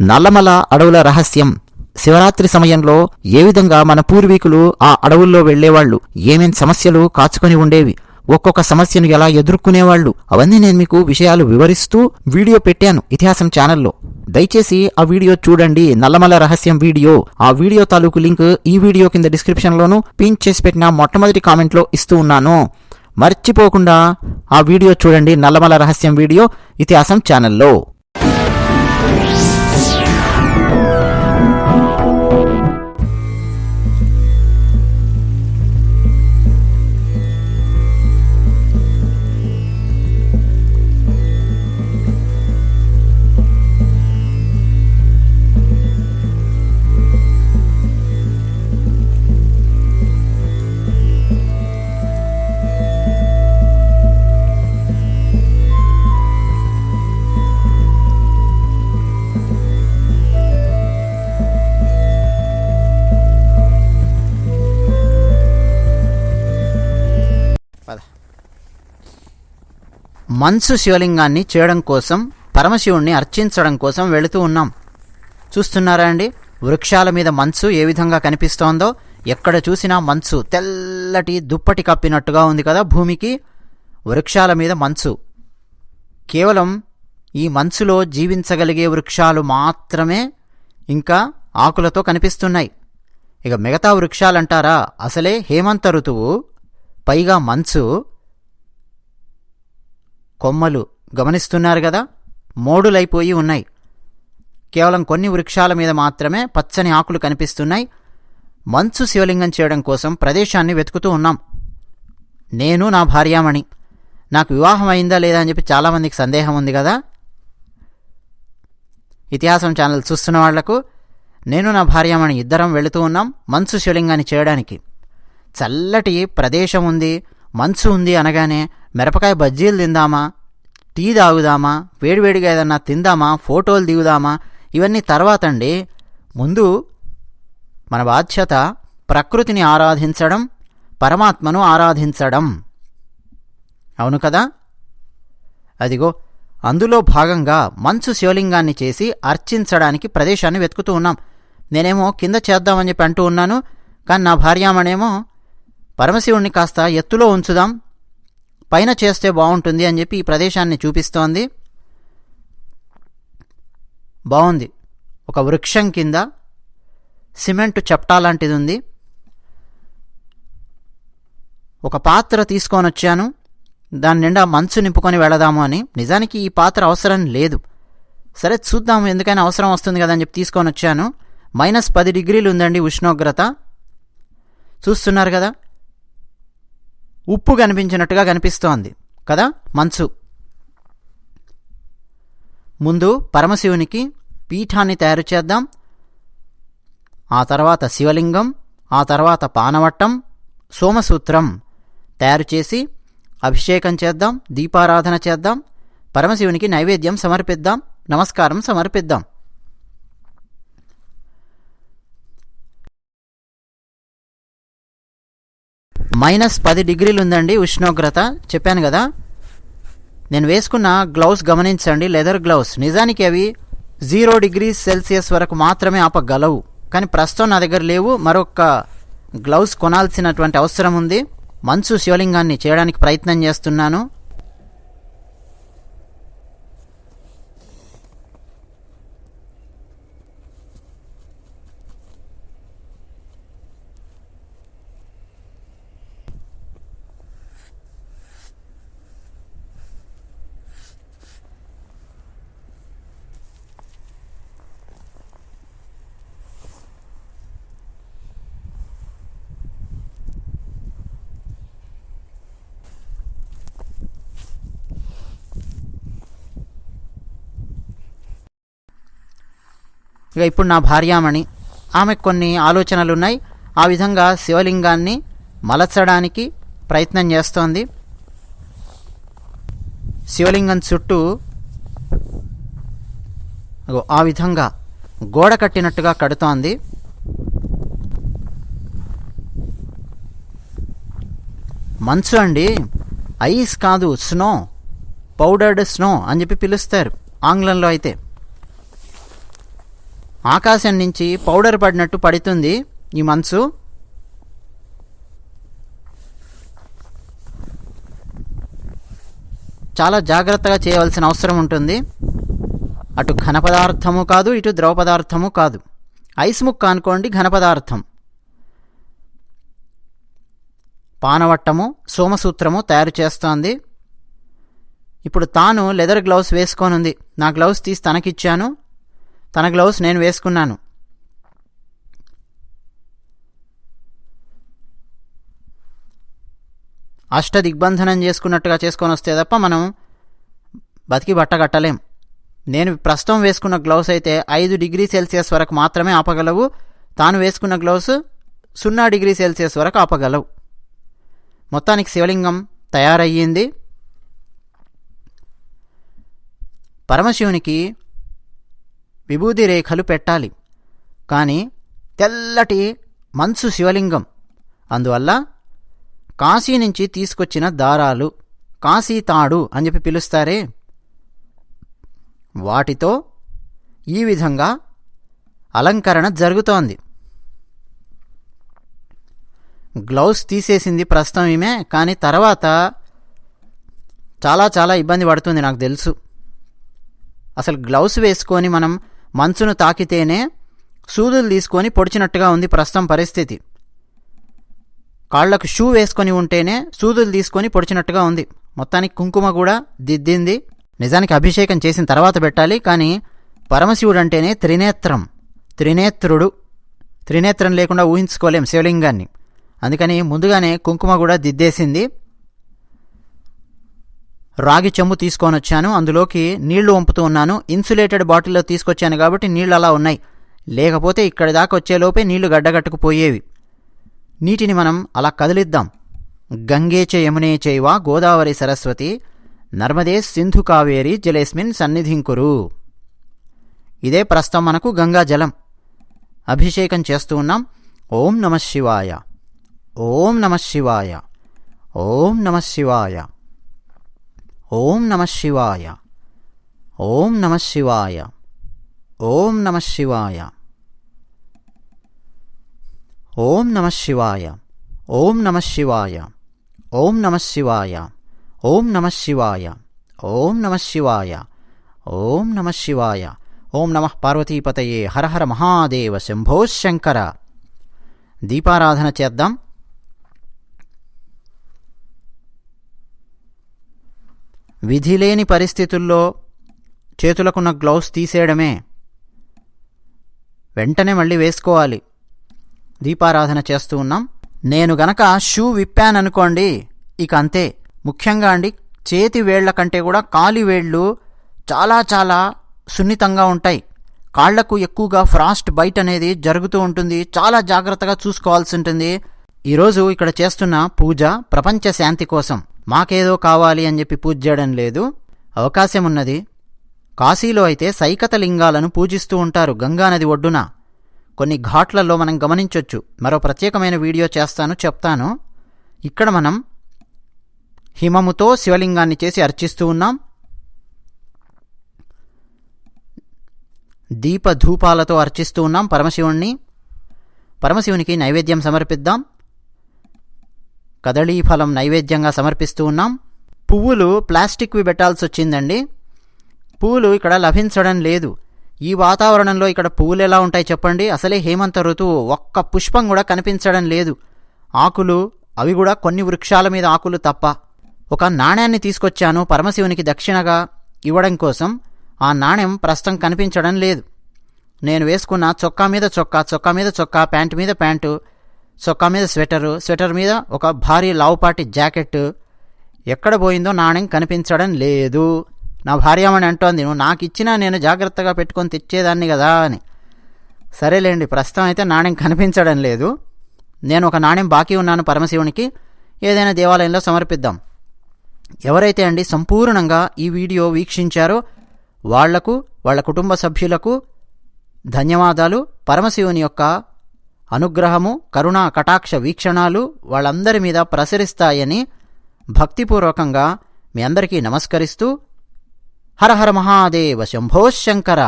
నల్లమల అడవుల రహస్యం. శివరాత్రి సమయంలో ఏ విధంగా మన పూర్వీకులు ఆ అడవుల్లో వెళ్ళేవాళ్ళు ఏమేం సమస్యలు కాచుకొని ఉండేవి? ఒక్కొక్క సమస్యను ఎలా ఎదుర్కొనేవాళ్ళు అవన్నీ నేను మీకు విషయాలు వివరిస్తూ వీడియో పెట్టాను ఇతిహాసం ఛానల్లో. దయచేసి ఆ వీడియో చూడండి. నల్లమల రహస్యం వీడియో. ఆ వీడియో తాలూకు లింక్ ఈ వీడియో కింద డిస్క్రిప్షన్లోను పిన్ చేసి పెట్టిన మొట్టమొదటి కామెంట్లో ఇస్తూ ఉన్నాను. మర్చిపోకుండా ఆ వీడియో చూడండి. నల్లమల రహస్యం వీడియో ఇతిహాసం ఛానల్లో. మంచు శివలింగాన్ని చేయడం కోసం పరమశివుణ్ణి అర్చించడం కోసం వెళుతూ ఉన్నాం. చూస్తున్నారా అండి? వృక్షాల మీద మంచు ఏ విధంగా కనిపిస్తోందో ఎక్కడ చూసినా మంచు తెల్లటి దుప్పటి కప్పినట్టుగా ఉంది కదా భూమికి. వృక్షాల మీద మంచు కేవలం ఈ మంచులో జీవించగలిగే వృక్షాలు మాత్రమే ఇంకా ఆకులతో కనిపిస్తున్నాయి. ఇక మిగతా వృక్షాలంటారా? అసలే హేమంత ఋతువు. పైగా మంచు కొమ్మలు గమనిస్తున్నారు కదా? మోడులైపోయి ఉన్నాయి. కేవలం కొన్ని వృక్షాల మీద మాత్రమే పచ్చని ఆకులు కనిపిస్తున్నాయి. మంచు శివలింగం చేయడం కోసం ప్రదేశాన్ని వెతుకుతూ ఉన్నాం. నేను నా భార్యామణి. నాకు వివాహం అయిందా లేదా అని చెప్పి చాలామందికి సందేహం ఉంది కదా? ఇతిహాసం ఛానల్ చూస్తున్న వాళ్ళకు నేను నా భార్యామణి ఇద్దరం వెళుతూ ఉన్నాం మంచు శివలింగాన్ని చేయడానికి. చల్లటి ప్రదేశం ఉంది మంచు ఉంది అనగానే మిరపకాయ బజ్జీలు తిందామా? టీ తాగుదామా? వేడివేడిగా ఏదన్నా తిందామా? ఫోటోలు దిగుదామా? ఇవన్నీ తర్వాత అండి. ముందు మన బాధ్యత ప్రకృతిని ఆరాధించడం పరమాత్మను ఆరాధించడం. అవును కదా? అదిగో అందులో భాగంగా మంచు శివలింగాన్ని చేసి అర్చించడానికి ప్రదేశాన్ని వెతుకుతూ ఉన్నాం. నేనేమో కింద చేద్దామని చెప్పి అంటూ ఉన్నాను కానీ నా భార్యామణేమో పరమశివుణ్ణి కాస్త ఎత్తులో ఉంచుదాం పైన చేస్తే బాగుంటుంది అని చెప్పి ఈ ప్రదేశాన్ని చూపిస్తోంది. బాగుంది. ఒక వృక్షం కింద సిమెంట్ చప్టా లాంటిది ఉంది. ఒక పాత్ర తీసుకొని వచ్చాను. దాని నిండా మంచు నింపుకొని వెళదాము అని. నిజానికి ఈ పాత్ర అవసరం లేదు. సరే చూద్దాం ఎందుకైనా అవసరం వస్తుంది కదా అని చెప్పి తీసుకొని వచ్చాను. మైనస్ పది డిగ్రీలు ఉందండి ఉష్ణోగ్రత. చూస్తున్నారు కదా? ఉప్పు కనిపించినట్టుగా కనిపిస్తోంది. కదా మంచు? ముందు పరమశివునికి పీఠాన్ని తయారు చేద్దాం. ఆ తర్వాత శివలింగం ఆ తర్వాత పానవట్టం సోమసూత్రం తయారు చేసి అభిషేకం చేద్దాం దీపారాధన చేద్దాం. పరమశివునికి నైవేద్యం సమర్పిద్దాం. నమస్కారం సమర్పిద్దాం. మైనస్ పది డిగ్రీలు ఉందండి ఉష్ణోగ్రత. చెప్పాను కదా. నేను వేసుకున్న గ్లౌస్ గమనించండి లెదర్ గ్లౌస్. నిజానికి అవి జీరో డిగ్రీ సెల్సియస్ వరకు మాత్రమే ఆపగలవు. కానీ ప్రస్తుతం నా దగ్గర లేవు. మరొక గ్లౌస్ కొనాల్సినటువంటి అవసరం ఉంది. మంచు శివలింగాన్ని చేయడానికి ప్రయత్నం చేస్తున్నాను. ఇక ఇప్పుడు నా భార్యామణి. ఆమెకు కొన్ని ఆలోచనలు ఉన్నాయి ఆ విధంగా శివలింగాన్ని మలచడానికి ప్రయత్నం చేస్తోంది. శివలింగం చుట్టూ ఆ విధంగా గోడ కట్టినట్టుగా కడుతోంది. మంచు అండి. ఐస్ కాదు స్నో. పౌడర్డ్ స్నో అని చెప్పి పిలుస్తారు. ఆంగ్లంలో అయితే. ఆకాశం నుంచి పౌడర్ పడినట్టు పడుతుంది ఈ మంచు. చాలా జాగ్రత్తగా చేయవలసిన అవసరం ఉంటుంది. అటు ఘన పదార్థము కాదు ఇటు ద్రవ పదార్థము కాదు. ఐస్ ముక్క అనుకోండి ఘన పదార్థం. పానవట్టము సోమసూత్రము తయారు చేస్తోంది. ఇప్పుడు తాను లెదర్ గ్లౌస్ వేసుకోనుంది. నా గ్లౌస్ తీసి తనకిచ్చాను. తన గ్లౌస్ నేను వేసుకున్నాను. అష్ట దిగ్బంధనం చేసుకున్నట్టుగా చేసుకొని వస్తే తప్ప మనం బతికి బట్టగట్టలేం నేను ప్రస్తుతం వేసుకున్న గ్లౌస్ అయితే ఐదు డిగ్రీ సెల్సియస్ వరకు మాత్రమే ఆపగలవు. తాను వేసుకున్న గ్లౌస్ సున్నా డిగ్రీ సెల్సియస్ వరకు ఆపగలవు. మొత్తానికి శివలింగం తయారయ్యింది. పరమశివునికి విభూది రేఖలు పెట్టాలి. కానీ తెల్లటి మంచు శివలింగం. అందువల్ల కాశీ నుంచి తీసుకొచ్చిన దారాలు కాశీ తాడు అని చెప్పి పిలుస్తారే. వాటితో ఈ విధంగా అలంకరణ జరుగుతోంది. గ్లౌస్ తీసేసింది ప్రస్తుతం ఈమె కానీ తర్వాత చాలా చాలా ఇబ్బంది పడుతుంది నాకు తెలుసు. అసలు గ్లౌస్ వేసుకొని మనం మంచును తాకితేనే సూదులు తీసుకొని పొడిచినట్టుగా ఉంది ప్రస్తుతం పరిస్థితి. కాళ్ళకు షూ వేసుకొని ఉంటేనే సూదులు తీసుకొని పొడిచినట్టుగా ఉంది. మొత్తానికి కుంకుమ కూడా దిద్దింది. నిజానికి అభిషేకం చేసిన తర్వాత పెట్టాలి కానీ పరమశివుడు అంటేనే త్రినేత్రం. త్రినేత్రుడు. త్రినేత్రం లేకుండా ఊహించుకోలేం శివలింగాన్ని. అందుకని ముందుగానే కుంకుమ కూడా దిద్దేసింది. రాగి చెంబు తీసుకొని వచ్చాను అందులోకి నీళ్ళు వంపుతూ ఉన్నాను. ఇన్సులేటెడ్ బాటిల్లో తీసుకొచ్చాను కాబట్టి నీళ్ళు అలా ఉన్నాయి. లేకపోతే ఇక్కడి దాకా వచ్చేలోపే నీళ్ళు గడ్డగట్టుకుపోయేవి. నీటిని మనం అలా కదిలిద్దాం. గంగేచ యమునే చైవ గోదావరి సరస్వతి. నర్మదే సింధు కావేరి జలేస్మిన్ సన్నిధింకురు. ఇదే ప్రస్తుతం మనకు గంగా జలం. అభిషేకం చేస్తూ ఉన్నాం. ఓం నమ శివాయ. ఓం నమ శివాయ. ఓం నమ శివాయ. ఓం నమ శివాయ. ఓం నమ శివాయ. ఓం నమ శివాయ. ఓం నమ శివాయ. ఓం నమ శివాయ. ఓం నమ శివాయ. ఓం నమ శివాయ. ఓం నమ శివాయ. ఓం నమ శివాయ. ఓం నమ పార్వతీపతయే. హర హర మహాదేవ శంభో శంకర. దీపారాధన చేద్దాం. విధిలేని పరిస్థితుల్లో చేతులకున్న గ్లౌస్ తీసేయడమే. వెంటనే మళ్ళీ వేసుకోవాలి. దీపారాధన చేస్తూ ఉన్నాం. నేను గనక షూ విప్పాననుకోండి ఇక అంతే. ముఖ్యంగా అండి చేతి వేళ్ళ కంటే కూడా కాలి వేళ్ళు చాలా చాలా సున్నితంగా ఉంటాయి. కాళ్ళకు ఎక్కువగా ఫ్రాస్ట్ బైట్ అనేది జరుగుతూ ఉంటుంది. చాలా జాగ్రత్తగా చూసుకోవాల్సి ఉంటుంది. ఈరోజు ఇక్కడ చేస్తున్న పూజ ప్రపంచ శాంతి కోసం. మాకేదో కావాలి అని చెప్పి పూజ చేయడం లేదు. అవకాశం ఉన్నది కాశీలో అయితే సైకత లింగాలను పూజిస్తూ ఉంటారు గంగానది ఒడ్డున. కొన్ని ఘాట్లలో మనం గమనించవచ్చు మరో ప్రత్యేకమైన వీడియో చేస్తాను చెప్తాను. ఇక్కడ మనం హిమముతో శివలింగాన్ని చేసి అర్చిస్తూ ఉన్నాం. దీపధూపాలతో అర్చిస్తూ ఉన్నాం పరమశివుణ్ణి. పరమశివునికి నైవేద్యం సమర్పిద్దాం. కదళీఫలం నైవేద్యంగా సమర్పిస్తూ ఉన్నాం. పువ్వులు ప్లాస్టిక్వి పెట్టాల్సి వచ్చిందండి పువ్వులు ఇక్కడ లభించడం లేదు. ఈ వాతావరణంలో ఇక్కడ పువ్వులు ఎలా ఉంటాయి చెప్పండి? అసలే హేమంత ఋతువు ఒక్క పుష్పం కూడా కనిపించడం లేదు. ఆకులు అవి కూడా కొన్ని వృక్షాల మీద ఆకులు తప్ప. ఒక నాణ్యాన్ని తీసుకొచ్చాను పరమశివునికి దక్షిణగా ఇవ్వడం కోసం. ఆ నాణ్యం ప్రస్తుతం కనిపించడం లేదు. నేను వేసుకున్న చొక్కా మీద చొక్కా చొక్కా మీద చొక్కా ప్యాంటు మీద ప్యాంటు చొక్కా మీద స్వెటరు. స్వెటర్ మీద ఒక భారీ లావుపాటి జాకెట్ ఎక్కడ పోయిందో నాణ్యం కనిపించడం లేదు. నా భార్యమని అంటోంది నువ్వు నాకు ఇచ్చినా నేను జాగ్రత్తగా పెట్టుకొని తెచ్చేదాన్ని కదా అని. సరేలేండి ప్రస్తుతం అయితే నాణ్యం కనిపించడం లేదు. నేను ఒక నాణ్యం బాకీ ఉన్నాను పరమశివునికి. ఏదైనా దేవాలయంలో సమర్పిద్దాం. ఎవరైతే అండి సంపూర్ణంగా ఈ వీడియో వీక్షించారో వాళ్ళకు వాళ్ళ కుటుంబ సభ్యులకు ధన్యవాదాలు. పరమశివుని యొక్క అనుగ్రహము కరుణా కటాక్ష వీక్షణాలు వాళ్ళందరి మీద ప్రసరిస్తాయని భక్తిపూర్వకంగా మీ అందరికీ నమస్కరిస్తూ హరహర మహాదేవ శంభో శంకర.